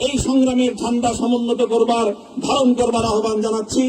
এই সংগ্রামের ঠান্ডা সমুন্নত করবার ধারণ করবার আহ্বান জানাচ্ছি।